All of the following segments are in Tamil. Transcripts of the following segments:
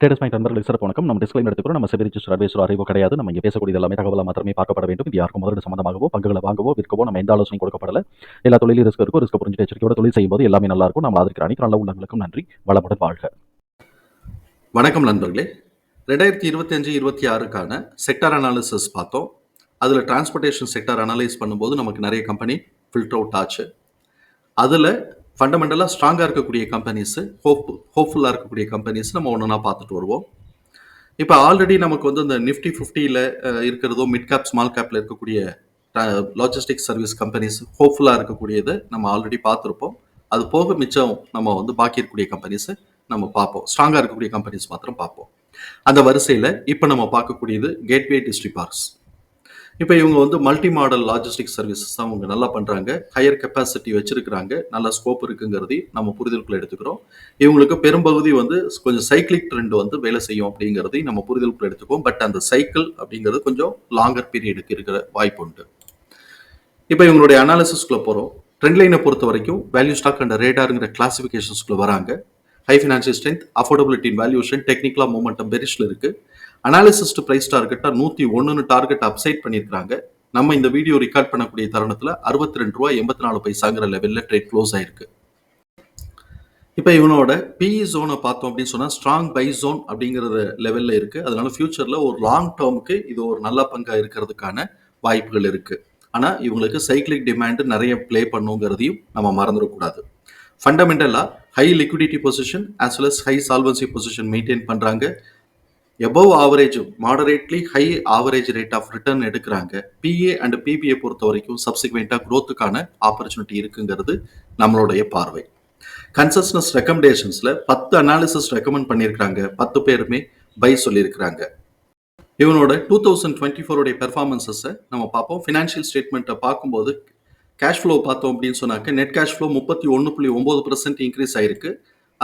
ட்ரேடர்ஸ் பாயிண்ட் நண்பர்களுக்கு சிறப்பு வணக்கம். நம்ம டிஸ்கிளைம் எடுத்துக்கிறோம் நம்ம செபி ரிஜிஸ்டர் அட்வைசர் அறிவோ கிடையாது. நம்ம இங்கே பேசக்கூடிய எல்லாமே தகவலாக மாத்திரமே பார்க்கப்பட வேண்டும். இது யாருக்கும் முதலீடு சம்பந்தமாகவோ பங்குகளை வாங்கவோ விற்கவோ நம்ம எந்த ஆலோசனை கொடுக்கப்படல. எல்லா தொழிலும் ரிஸ்க் இருக்கும் ரிஸ்க் புரிஞ்சு எச்சரிக்கையோட தொழில் செய்யும்போது எல்லாமே நல்லா இருக்கும். நம்ம ஆதரிக்கிற அனைத்து நல்ல உள்ளங்களுக்கும் நன்றி. வளமுடன் வாழ்க. வணக்கம் நண்பர்களே. ரெண்டாயிரத்தி இருபத்தஞ்சு இருபத்தி ஆறுக்கான செக்டார் அனாலிசிஸ் பார்த்தோம். அதில் டிரான்ஸ்போர்ட்டேஷன் செக்டார் அனலைஸ் பண்ணும்போது நமக்கு நிறைய கம்பெனி ஃபில்டர் அவுட் ஆச்சு. அதில் ஃபண்டமெண்டலாக ஸ்ட்ராங்காக இருக்கக்கூடிய கம்பெனிஸு ஹோப் ஹோப்ஃபுல்லாக இருக்கக்கூடிய கம்பெனிஸ் நம்ம ஒன்றுனா ஒன்றா பார்த்துட்டு வருவோம். இப்போ ஆல்ரெடி நமக்கு வந்து இந்த நிஃப்டி ஃபிஃப்டியில் இருக்கிறதோ மிட் கேப் ஸ்மால் கேப்பில் இருக்கக்கூடிய லாஜிஸ்டிக் சர்வீஸ் கம்பெனிஸ் ஹோப்ஃபுல்லாக இருக்கக்கூடியது நம்ம ஆல்ரெடி பார்த்துருப்போம். அது போக மிச்சம் நம்ம வந்து பாக்கி இருக்கக்கூடிய கம்பெனிஸை நம்ம பார்ப்போம். ஸ்ட்ராங்காக இருக்கக்கூடிய கம்பெனிஸ் மாத்திரம் பார்ப்போம். அந்த வரிசையில் இப்போ நம்ம பார்க்கக்கூடியது கேட்வே டிஸ்ட்ரி பார்க்ஸ் இப்போ இவங்க வந்து மல்டி மாடல் லாஜிஸ்டிக் சர்வீசஸ் தான் அவங்க நல்லா பண்ணுறாங்க ஹையர் கெப்பாசிட்டி வச்சிருக்கிறாங்க. நல்ல ஸ்கோப் இருக்குங்கிறதையும் நம்ம புரிதலுக்குள்ள எடுத்துக்கிறோம். இவங்களுக்கு பெரும்பகுதி வந்து கொஞ்சம் சைக்கிளிக் ட்ரெண்ட் வந்து வேலை செய்யும் அப்படிங்கிறதையும் நம்ம புரிதலுக்குள்ள எடுத்துக்குவோம். பட் அந்த சைக்கிள் அப்படிங்கிறது கொஞ்சம் லாங்கர் பீரியடுக்கு இருக்கிற வாய்ப்பு உண்டு. இப்போ இவங்களுடைய அனாலிசிஸ்குள்ள போகிறோம் ட்ரெண்ட் லைனை பொறுத்த வரைக்கும் வேல்யூ ஸ்டாக் அண்ட் ரேடாருங்கிற கிளாசிஃபிகேஷன்ஸ்குள்ள வராங்க. High financial strength affordability valuation டெக்னிக்கலாக மூமெண்டம் பெரிஷில் இருக்குது அனாலிசிஸ்ட் பிரைஸ் டார்கெட்டா நூத்தி ஒன்னு டார்கெட் அப்சைட் பண்ணியிருக்காங்க நம்ம இந்த வீடியோ ரெக்கார்ட் பண்ணக்கூடிய தருணத்துல அறுபத்தி ரெண்டு ரூபாய் எண்பத்தி நாலு பைசாங்கிற லெவல்ல ட்ரேட் க்ளோஸ் ஆயிருக்கு. இப்போ இவனோட பிஇ ஜோனை பார்த்தோம் அப்படின்னு சொன்னால் ஸ்ட்ராங் பை ஜோன் அப்படிங்கிற லெவலில் இருக்குது அதனால ஃபியூச்சரில் ஒரு லாங் டேர்முக்கு இது ஒரு நல்ல பங்காக இருக்கிறதுக்கான வாய்ப்புகள் இருக்குது ஆனால் இவங்களுக்கு சைக்கிளிக் டிமாண்டு நிறைய ப்ளே பண்ணுங்கிறதையும் நம்ம மறந்துடக்கூடாது. ஃபண்டமெண்டலாக high liquidity position as well as high solvency position maintain பண்ணுறாங்க above average moderately high average rate of return எடுக்கிறாங்க. பிஏ அண்ட் பிபிஏ பொறுத்த வரைக்கும் சப்சிக்வெண்ட்டாக க்ரோத்துக்கான ஆப்பர்ச்சுனிட்டி இருக்குங்கிறது நம்மளுடைய பார்வை. கன்சஸ்னஸ் ரெக்கமெண்டேஷன்ஸில் பத்து அனாலிசிஸ் ரெக்கமெண்ட் பண்ணியிருக்கிறாங்க பத்து பேருமே பை சொல்லியிருக்கிறாங்க இவனோட டூ தௌசண்ட் டுவெண்ட்டி ஃபோருடைய பெர்ஃபார்மன்ஸஸை நம்ம பார்ப்போம். ஃபினான்ஷியல் ஸ்டேட்மெண்ட்டை பார்க்கும்போது கேஷ் ஃப்ளோ பார்த்தோம் அப்படின்னு சொன்னாக்க நெட் கேஷ் ஃப்ளோ முப்பத்தி ஒன்று புள்ளி ஒம்பது பர்சன்ட் இன்க்ரீஸ் ஆயிருக்கு.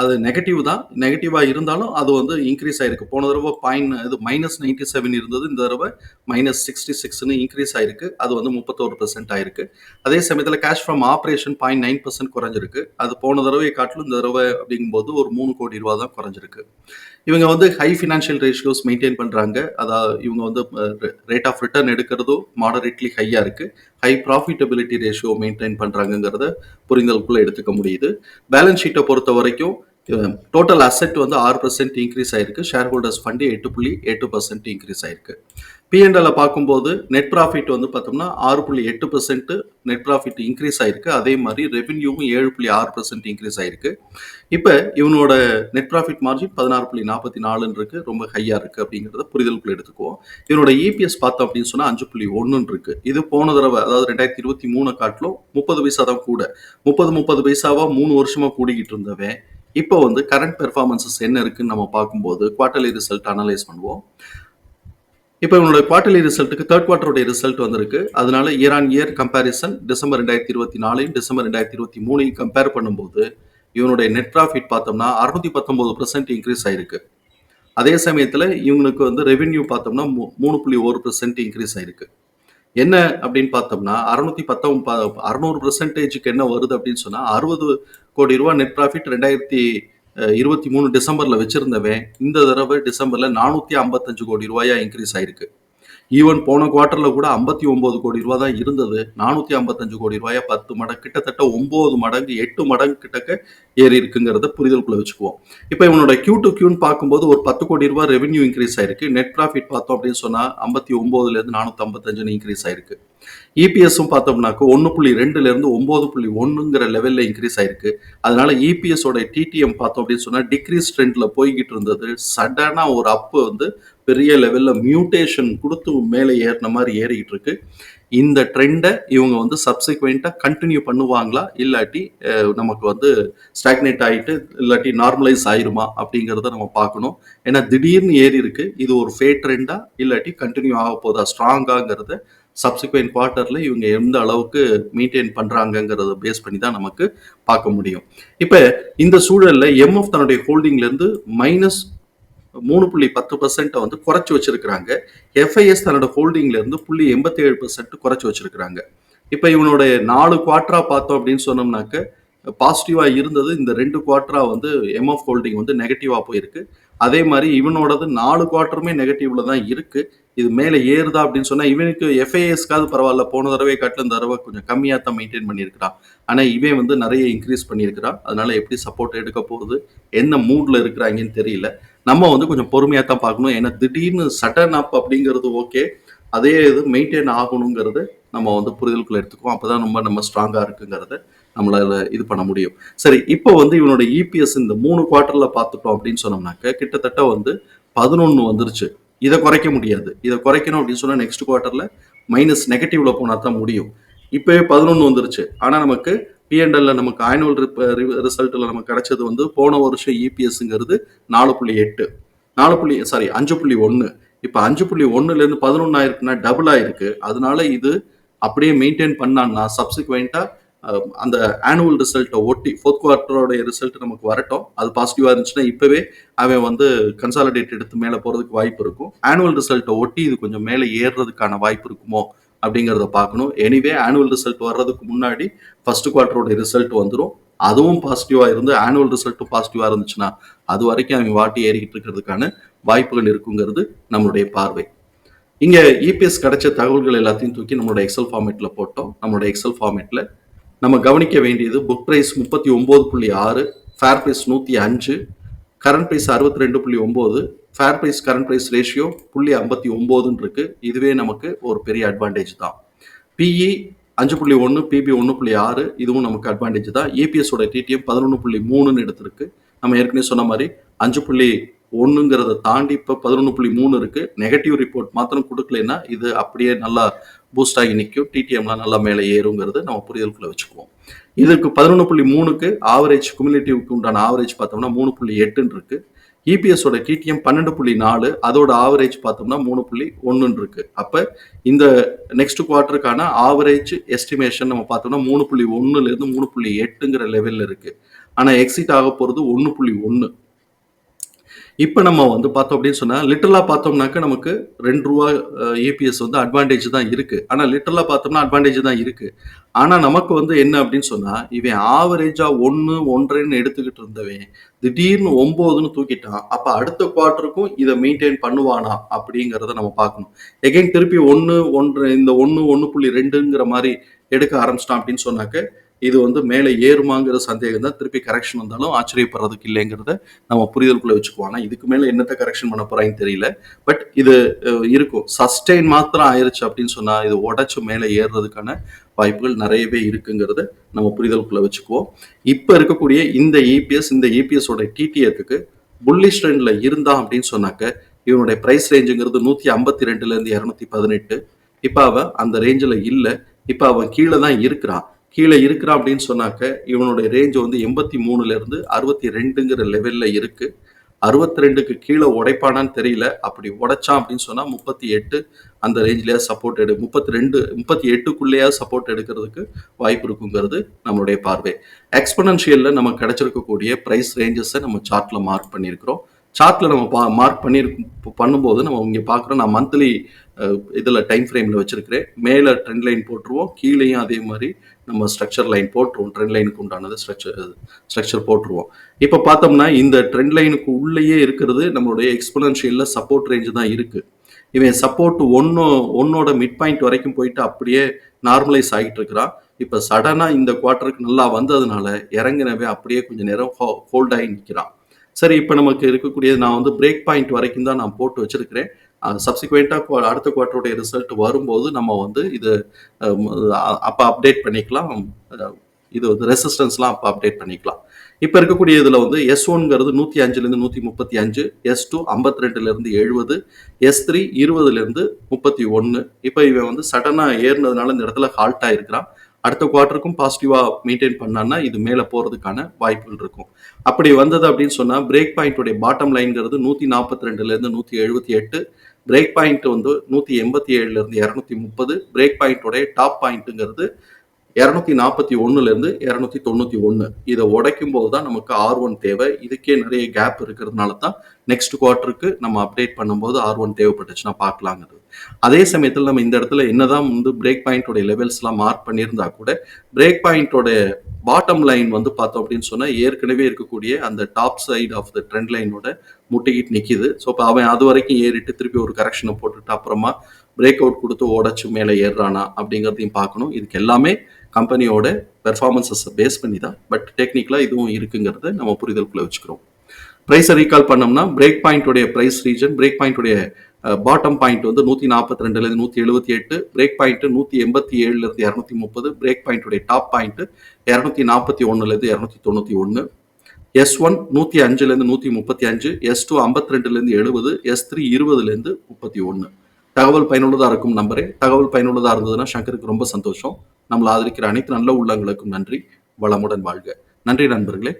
அது நெகட்டிவ் தான். நெகட்டிவாக இருந்தாலும் அது வந்து இன்க்ரீஸ் ஆயிருக்கு. போன தடவை பாயிண்ட் இது மைனஸ் நைன்டி செவன் இருந்தது. இந்த தடவை மைனஸ் சிக்ஸ்டி சிக்ஸ்னு இன்க்ரீஸ் ஆயிருக்கு. அது வந்து முப்பத்தோரு பர்சன்ட் ஆயிருக்கு. அதே சமயத்தில் cash from operation point nine percent குறைஞ்சிருக்கு. அது போன தடவை காட்டிலும் இந்த தடவை அப்படிங்கும்போது ஒரு மூணு கோடி ரூபா தான் குறைஞ்சிருக்கு. இவங்க வந்து ஹை ஃபினான்ஷியல் ரேஷியோஸ் மெயின்டைன் பண்ணுறாங்க அதாவது இவங்க வந்து ரேட் ஆஃப் ரிட்டர்ன் எடுக்கிறதும் மாடரேட்லி ஹையாக இருக்குது ஹை ப்ராஃபிட்டபிலிட்டி ரேஷியோ மெயின்டைன் பண்ணுறாங்கங்கிறத புரிதலுக்குள்ளே எடுத்துக்க முடியுது. பேலன்ஸ் ஷீட்டை பொறுத்த வரைக்கும் டோட்டல் அசெட் வந்து ஆறு பர்சன்ட் இன்க்ரீஸ் ஆயிருக்கு. ஷேர் ஹோல்டர்ஸ் ஃபண்டு எட்டு புள்ளி எட்டு பர்சன்ட் இன்க்ரீஸ் ஆயிருக்கு. பிஎன்எல்ல பார்க்கும்போது நெட் ப்ராஃபிட் வந்து பார்த்தோம்னா ஆறு புள்ளி எட்டு பர்சன்ட் நெட் ப்ராஃபிட் இன்க்ரீஸ் ஆயிருக்கு. அதே மாதிரி ரெவென்யூவும் ஏழு புள்ளி ஆறு பர்சன்ட் இன்க்ரீஸ் ஆயிருக்கு. இப்போ இவனோட நெட் ப்ராஃபிட் மார்ஜின் பதினாறு புள்ளி நாற்பத்தி நாலுன்னு இருக்கு. ரொம்ப ஹையாக இருக்கு அப்படிங்கிறத புரிதலுக்குள்ள எடுத்துக்குவோம். இவனோட இபிஎஸ் பார்த்தோம் அப்படின்னு சொன்னால் அஞ்சு புள்ளி ஒன்றுன்னு இருக்கு. இது போன தடவை அதாவது ரெண்டாயிரத்தி இருபத்தி மூணு காட்டிலும் முப்பது பைசா தான் கூட. முப்பது முப்பது பைசாவா மூணு வருஷமா கூடிக்கிட்டு இருந்தவன். இப்போ வந்து கரண்ட் பெர்ஃபார்மன்சஸ் என்ன இருக்குன்னு நம்ம பார்க்கும்போது குவார்டர்லி ரிசல்ட் அனலைஸ் பண்ணுவோம். இப்போ இவனோட குவார்டர்லி ரிசல்ட்டுக்கு தேர்ட் குவார்டருடைய ரிசல்ட் வந்திருக்கு. அதனால year on year comparison December ரெண்டாயிரத்தி இருபத்தி நாலையும் டிசம்பர் ரெண்டாயிரத்தி இருபத்தி மூணையும் கம்பேர் பண்ணும்போது இவனுடைய நெட் ப்ராஃபிட் பார்த்தோம்னா அறுநூத்தி பத்தொன்பது பர்சன்ட் இன்க்ரீஸ் ஆயிருக்கு. அதே சமயத்தில் இவங்களுக்கு வந்து ரெவென்யூ பார்த்தோம்னா மூணு புள்ளி ஒரு பர்சன்ட் இன்க்ரீஸ் ஆயிருக்கு. என்ன அப்படின்னு பார்த்தோம்னா அறுநூத்தி பத்தொன்பது அறுநூறு பர்சன்டேஜுக்கு என்ன வருது அப்படின்னு சொன்னா அறுபது கோடி ரூபா நெட் ப்ராஃபிட் ரெண்டாயிரத்தி இருபத்தி மூணு டிசம்பர்ல வச்சிருந்தவன் இந்த தடவை டிசம்பர்ல நானூத்தி ஐம்பத்தஞ்சு கோடி ரூபாயா இன்க்ரீஸ் ஆயிருக்கு. ஈவன் போன குவார்டர்ல கூட ஐம்பத்தி ஒன்பது கோடி ரூபா தான் இருந்தது. நானூத்தி ஐம்பத்தஞ்சு கோடி ரூபாயா பத்து மடங்கு கிட்டத்தட்ட ஒன்பது மடங்கு எட்டு மடங்கு கிட்டக்க ஏறி இருக்குங்கிறத புரிதலுக்குள்ள வச்சுக்குவோம். இப்போ இவனோட கியூ டு கியூன்னு பார்க்கும்போது ஒரு பத்து கோடி ரூபாய் ரெவன்யூ இன்க்ரீஸ் ஆயிருக்கு. நெட் ப்ராஃபிட் பார்த்தோம் அப்படின்னு சொன்னா ஐம்பத்தி ஒன்பதுல இருந்து நானூத்தி ஐம்பத்தஞ்சுன்னு இன்க்ரீஸ் ஆயிருக்கு இபிஎஸும் பார்த்தோம்னாக்க ஒன்று புள்ளி ரெண்டுல இருந்து ஒன்பது புள்ளி ஒன்றுங்கிற லெவலில் இன்க்ரீஸ் ஆயிருக்கு. அதனால இபிஎஸோட டிடிஎம் பார்த்தோம் அப்படின்னு சொன்னா டிக்ரீஸ் ட்ரெண்ட்ல போய்கிட்டு இருந்தது. சடனாக ஒரு அப்பு வந்து பெரிய லெவலில் மியூட்டேஷன் கொடுத்து மேலே ஏறின மாதிரி ஏறிக்கிட்டு இருக்கு. இந்த ட்ரெண்டை இவங்க வந்து சப்சிக்வெண்ட்டாக கண்டினியூ பண்ணுவாங்களா? இல்லாட்டி நமக்கு வந்து ஸ்டாக்னேட் ஆகிட்டு இல்லாட்டி நார்மலைஸ் ஆயிருமா? அப்படிங்கிறத நம்ம பார்க்கணும். ஏன்னா திடீர்னு ஏறி இருக்கு. இது ஒரு ஃபே ட்ரெண்டா இல்லாட்டி கண்டினியூ ஆக போதா? ஸ்ட்ராங்காங்கிறத சப்சிக்வெண்ட் குவார்ட்டரில் இவங்க எந்த அளவுக்கு மெயின்டைன் பண்ணுறாங்கங்கிறத பேஸ் பண்ணி தான் நமக்கு பார்க்க முடியும். இப்போ இந்த சூழலில் எம்எஃப் தன்னுடைய ஹோல்டிங்லேருந்து மைனஸ் மூணு புள்ளி பத்து பர்சன்ட்டை வந்து குறைச்சி வச்சிருக்கிறாங்க. எஃப்ஐஎஸ் தன்னோட ஹோல்டிங்ல இருந்து புள்ளி எண்பத்தி ஏழு பர்சன்ட் குறைச்சி வச்சிருக்கிறாங்க. இப்போ இவனுடைய நாலு குவார்டரா பார்த்தோம் அப்படின்னு சொன்னோம்னாக்க பாசிட்டிவாக இருந்தது. இந்த ரெண்டு குவார்ட்டரா வந்து எம்எஃப் ஹோல்டிங் வந்து நெகட்டிவாக போயிருக்கு. அதே மாதிரி இவனோடது நாலு குவார்ட்டருமே நெகட்டிவ்ல தான் இருக்கு. இது மேலே ஏறுதா அப்படின்னு சொன்னால் இவனுக்கு எஃப்ஐஎஸ்க்காவது பரவாயில்ல. போன தடவை காட்டிலும் தடவை கொஞ்சம் கம்மியாக தான் மெயின்டைன் பண்ணியிருக்கிறான். ஆனால் இவன் வந்து நிறைய இன்க்ரீஸ் பண்ணியிருக்கிறான். அதனால எப்படி சப்போர்ட் எடுக்க போகுது? என்ன மூடில் இருக்கிறாங்கன்னு தெரியல. நம்ம வந்து கொஞ்சம் பொறுமையாக தான் பார்க்கணும். ஏன்னா திடீர்னு சட்டன் அப் அப்படிங்கிறது ஓகே அதே இது மெயின்டைன் ஆகணுங்கிறது நம்ம வந்து புரிதலுக்குள்ள எடுத்துக்குவோம். அப்பதான் ரொம்ப நம்ம ஸ்ட்ராங்காக இருக்குங்கிறத நம்மளால் இது பண்ண முடியும். சரி இப்போ வந்து இவனோட இபிஎஸ் இந்த மூணு குவார்டரில் பார்த்துட்டோம் அப்படின்னு சொன்னோம்னாக்க கிட்டத்தட்ட வந்து பதினொன்று வந்துருச்சு. இதை குறைக்க முடியாது. இதை குறைக்கணும் அப்படின்னு சொன்னால் நெக்ஸ்ட் குவார்ட்டரில் மைனஸ் நெகட்டிவ்ல போனால் தான் முடியும். இப்போவே பதினொன்று வந்துருச்சு. ஆனால் நமக்கு பிஎன்எல்ல நமக்கு ஆனுவல் ரிசல்ட்ல uh, நமக்கு கிடைச்சது வந்து போன வருஷம் இபிஎஸ்ங்கிறது நாலு புள்ளி எட்டு. நாலு புள்ளி சாரி அஞ்சு புள்ளி ஒன்று இப்போ அஞ்சு புள்ளி ஒன்றுலேருந்து பதினொன்று ஆயிருக்குன்னா டபுள் ஆயிருக்கு. அதனால இது அப்படியே மெயின்டைன் பண்ணான்னா சப்சிக்வெண்டா um, அந்த ஆனுவல் ரிசல்ட்டை ஒட்டி ஃபோர்த் குவார்ட்டரோடைய ரிசல்ட் நமக்கு வரட்டும். அது பாசிட்டிவாக இருந்துச்சுன்னா இப்போவே அவன் வந்து கன்சாலிடேட் எடுத்து மேலே போகிறதுக்கு வாய்ப்பு இருக்கும். ஆனுவல் ரிசல்ட்டை ஒட்டி இது கொஞ்சம் மேலே ஏறுறதுக்கான வாய்ப்பு இருக்குமோ அப்படிங்கிறத பார்க்கணும். எனிவே ஆனுவல் ரிசல்ட் வர்றதுக்கு முன்னாடி ஃபர்ஸ்ட் குவார்டரோட ரிசல்ட் வந்துடும் அதுவும் பாசிட்டிவாக இருந்து ஆனுவல் ரிசல்ட்டும் பாசிட்டிவாக இருந்துச்சுன்னா அது வரைக்கும் அவங்க வாட்டி ஏறிக்கிட்டு இருக்கிறதுக்கான வாய்ப்புகள் இருக்குங்கிறது நம்மளுடைய பார்வை. இங்கே இபிஎஸ் கிடைச்ச தகவல்கள் எல்லாத்தையும் தூக்கி நம்மளோட எக்ஸல் ஃபார்மேட்டில் போட்டோம். நம்மளோட எக்ஸல் ஃபார்மேட்டில் நம்ம கவனிக்க வேண்டியது புக் ப்ரைஸ் முப்பத்தி ஒம்பது புள்ளி ஆறு ஃபேர் ப்ரைஸ் நூற்றி அஞ்சு கரண்ட் ப்ரைஸ் அறுபத்தி ரெண்டு புள்ளி ஒம்பது fair price current price ratio புள்ளி ஐம்பத்தி ஒம்போதுன்னு இருக்கு இதுவே நமக்கு ஒரு பெரிய அட்வான்டேஜ் தான். பிஇ அஞ்சு புள்ளி ஒன்று பிபி ஒன்று புள்ளி ஆறு இதுவும் நமக்கு அட்வான்டேஜ் தான். ஏபிஎஸோட டிடிஎம் பதினொன்று புள்ளி மூணுன்னு எடுத்திருக்கு. நம்ம ஏற்கனவே சொன்ன மாதிரி அஞ்சு புள்ளி ஒன்றுங்கிறத தாண்டி இப்போ பதினொன்று புள்ளி மூணு இருக்குது நெகட்டிவ் ரிப்போர்ட் மாத்திரம் கொடுக்கலன்னா இது அப்படியே நல்லா பூஸ்ட் ஆகி நிற்கும் டிடிஎம்லாம் நல்லா மேலே ஏறுங்கிறது நம்ம புரிதலுக்குள்ளே வச்சுக்குவோம். இதுக்கு பதினொன்று புள்ளி மூணுக்கு ஆவரேஜ் குமிலேட்டிவ்க்கு உண்டான ஆவரேஜ் பார்த்தோம்னா மூணு புள்ளி எட்டுன்னு இருக்குது இபிஎஸோட டிடிஎம் பன்னெண்டு புள்ளி நாலு அதோட ஆவரேஜ் பார்த்தோம்னா மூணு புள்ளி ஒன்றுன்னு இருக்கு. அப்போ இந்த நெக்ஸ்ட் குவார்ட்டருக்கான ஆவரேஜ் எஸ்டிமேஷன் நம்ம பார்த்தோம்னா மூணு புள்ளி ஒன்றுலேருந்து மூணு புள்ளி எட்டுங்கிற லெவலில் இருக்கு. ஆனால் எக்ஸிட் ஆக போகிறது ஒன்று புள்ளி ஒன்று இப்போ நம்ம வந்து பார்த்தோம் அப்படின்னு சொன்னால் லிட்டரலாக பார்த்தோம்னாக்க நமக்கு ரெண்டு ரூபா ஏபிஎஸ் வந்து அட்வான்டேஜ் தான் இருக்குது ஆனால் லிட்டரலாக பார்த்தோம்னா அட்வான்டேஜ் தான் இருக்குது ஆனால் நமக்கு வந்து என்ன அப்படின்னு சொன்னால் இவன் ஆவரேஜாக ஒன்று ஒன்றரைன்னு எடுத்துக்கிட்டு இருந்தவன் திடீர்னு ஒம்போதுன்னு தூக்கிட்டான் அப்போ அடுத்த குவார்ட்டருக்கும் இதை மெயின்டைன் பண்ணுவானா அப்படிங்கிறத நம்ம பார்க்கணும். எகைன் திருப்பி ஒன்று ஒன்று இந்த ஒன்று ஒன்று புள்ளி ரெண்டுங்கிற மாதிரி எடுக்க ஆரம்பிச்சிட்டான் அப்படின்னு சொன்னாக்க இது வந்து மேலே ஏறுமாங்கிற சந்தேகம் தான் திருப்பி கரெக்ஷன் வந்தாலும் ஆச்சரியப்படுறதுக்கு இல்லைங்கிறத நம்ம புரிதலுக்குள்ள வச்சுக்குவோம். ஆனால் இதுக்கு மேலே என்னத்தை கரெக்ஷன் பண்ண போறாங்கன்னு தெரியல. பட் இது இருக்கும். சஸ்டெயின் மாத்திரம் ஆயிருச்சு அப்படின்னு சொன்னால் இது உடச்சி மேலே ஏறுறதுக்கான வாய்ப்புகள் நிறையவே இருக்குங்கிறத நம்ம புரிதலுக்குள்ள வச்சுக்குவோம். இப்போ இருக்கக்கூடிய இந்த இபிஎஸ் இந்த இபிஎஸோட டிடிஎஃப்க்கு புல்லிஷ் ட்ரெண்டில் இருந்தா அப்படின்னு சொன்னாக்க இவனுடைய ப்ரைஸ் ரேஞ்சுங்கிறது நூற்றி ஐம்பத்தி ரெண்டுலேருந்து இரநூத்தி பதினெட்டு. இப்போ அவன் அந்த ரேஞ்சில் இல்லை. இப்போ அவன் கீழே தான் இருக்கிறான். கீழே இருக்கிறான் அப்படின்னு சொன்னாக்க இவனுடைய ரேஞ்ச் வந்து எண்பத்தி மூணுலேருந்து அறுபத்தி ரெண்டுங்கிற லெவல்ல இருக்குது அறுபத்தி ரெண்டுக்கு கீழே உடைப்பானான்னு தெரியல. அப்படி உடைச்சான் அப்படின்னு சொன்னால் முப்பத்தி எட்டு அந்த ரேஞ்சிலேயே சப்போர்ட் எடு முப்பத்தி ரெண்டு முப்பத்தி எட்டுக்குள்ளேயே சப்போர்ட் எடுக்கிறதுக்கு வாய்ப்பு இருக்குங்கிறது நம்மளுடைய பார்வை. எக்ஸ்பனன்ஷியலில் நமக்கு கிடைச்சிருக்கக்கூடிய பிரைஸ் ரேஞ்சஸை நம்ம சார்ட்டில் மார்க் பண்ணியிருக்கிறோம். சார்ட்டில் நம்ம பா மார்க் பண்ணி பண்ணும்போது நம்ம இங்கே பார்க்குறோம் நான் மந்த்லி இதில் டைம் ஃப்ரேமில் வச்சுருக்கிறேன். மேலே ட்ரெண்ட் லைன் போட்டுருவோம். கீழேயும் அதே மாதிரி நம்ம ஸ்ட்ரக்சர் லைன் போட்டுருவோம். ட்ரெண்ட் லைனுக்கு உண்டானது ஸ்ட்ரக்சர் ஸ்ட்ரக்சர் போட்டுருவோம். இப்போ பார்த்தோம்னா இந்த ட்ரெண்ட் லைனுக்கு உள்ளேயே இருக்கிறது நம்மளுடைய எக்ஸ்பனன்ஷியலில் சப்போர்ட் ரேஞ்ச் தான் இருக்குது இவன் சப்போர்ட் ஒன்று ஒன்னோட மிட் பாயிண்ட் வரைக்கும் போயிட்டு அப்படியே நார்மலைஸ் ஆகிட்டு இருக்கிறான். இப்போ சடனாக இந்த குவார்ட்டருக்கு நல்லா வந்ததுனால இறங்கினவே அப்படியே கொஞ்சம் நேரம் ஹோல்ட் ஆகி நிற்கிறான் சரி இப்போ நமக்கு இருக்கக்கூடியது நான் வந்து பிரேக் பாயிண்ட் வரைக்கும் தான் நான் போட்டு வச்சிருக்கிறேன். சப்சிக்வெண்ட்டாக அடுத்த குவார்ட்டருடைய ரிசல்ட் வரும்போது நம்ம வந்து இது அப்போ அப்டேட் பண்ணிக்கலாம். இது வந்து ரெசிஸ்டன்ஸ்லாம் அப்போ அப்டேட் பண்ணிக்கலாம். இப்போ இருக்கக்கூடிய இதில் வந்து எஸ் ஒன்ங்கிறது நூற்றி அஞ்சுலேருந்து நூற்றி முப்பத்தி அஞ்சு எஸ் டூ ஐம்பத்தி ரெண்டுலேருந்து எழுபது எஸ் த்ரீ இருபதுலேருந்து முப்பத்தி ஒன்று இப்போ இவன் வந்து சடனாக ஏறினதுனால இந்த இடத்துல ஹால்ட் ஆகிருக்கிறான் அடுத்த குவார்ட்டருக்கும் பாசிட்டிவாக மெயின்டைன் பண்ணான்னா இது மேலே போகிறதுக்கான வாய்ப்புகள் இருக்கும். அப்படி வந்தது அப்படின்னு சொன்னால் பிரேக் பாயிண்ட்டுடைய பாட்டம் லைன்ங்கிறது நூற்றி நாற்பத்தி ரெண்டுலேருந்து நூற்றி எழுபத்தி எட்டு பிரேக் பாயிண்ட் வந்து நூற்றி எண்பத்தி ஏழுலேருந்து இரநூத்தி முப்பது பிரேக் பாயிண்ட்டுடைய டாப் பாயிண்ட்டுங்கிறது இரநூத்தி நாற்பத்தி ஒன்றுலேருந்து இரநூத்தி தொண்ணூற்றி ஒன்று இதை உடைக்கும் போது தான் நமக்கு ஆர் ஒன் தேவை. இதுக்கே நிறைய கேப் இருக்கிறதுனால தான் நெக்ஸ்ட் குவார்ட்டருக்கு நம்ம அப்டேட் பண்ணும்போது ஆர் ஒன் தேவைப்பட்டுச்சுன்னா பார்க்கலாங்கிறது. அதே சமயத்தில் நம்ம இந்த இடத்துல என்னதான் வந்து பிரேக் பாயிண்டோட லெவல்ஸ்லாம் மார்க் பண்ணியிருந்தா கூட பிரேக் பாயிண்டோட பாட்டம் லைன் வந்து பார்த்தோம் அப்படின்னு சொன்னால் ஏற்கனவே இருக்கக்கூடிய அந்த top side of the trend லைனோட முட்டிக்கிட்டு நிற்கிது ஸோ இப்போ அவன் அது வரைக்கும் ஏறிட்டு திருப்பி ஒரு கரெக்ஷனை போட்டுட்டு அப்புறமா பிரேக் அவுட் கொடுத்து ஓடச்சு மேலே ஏறுறானா அப்படிங்கிறதையும் பார்க்கணும். இதுக்கு எல்லாமே கம்பெனியோட பெர்ஃபார்மன்ஸஸை பேஸ் பண்ணி தான். பட் டெக்னிக்கலாக இதுவும் இருக்குங்கிறத நம்ம புரிதலுக்குள்ளே வச்சுக்கிறோம். ப்ரைஸை ரீகால் பண்ணோம்னா பிரேக் பாயிண்டோடைய ப்ரைஸ் ரீஜன் பிரேக் பாயிண்டோடைய பாட்டம் பாயிண்ட் வந்து நூற்றி நாற்பத்தி ரெண்டுலேருந்து நூற்றி எழுபத்தி எட்டு பிரேக் பாயிண்ட் நூற்றி எண்பத்தி ஏழுலேருந்து இரநூத்தி முப்பது பிரேக் பாயிண்ட்டுடைய டாப் பாயிண்ட் இரநூத்தி நாற்பத்தி ஒன்றுலேருந்து இரநூத்தி தொண்ணூற்றி ஒன்று எஸ் ஒன் நூற்றி அஞ்சுலேருந்து நூற்றி முப்பத்தி அஞ்சு எஸ் டூ ஐம்பத்தி ரெண்டுலேருந்து எழுபது எஸ் த்ரீ இருபதுலேருந்து முப்பத்தி ஒன்று தகவல் பயனுள்ளதாக இருக்கும் நம்பரே தகவல் பயனுள்ளதாக இருந்ததுன்னா சங்கருக்கு ரொம்ப சந்தோஷம். நம்மளை ஆதரிக்கிற அனைத்து நல்ல உள்ளங்களுக்கும் நன்றி. வளமுடன் வாழ்க. நன்றி நண்பர்களே.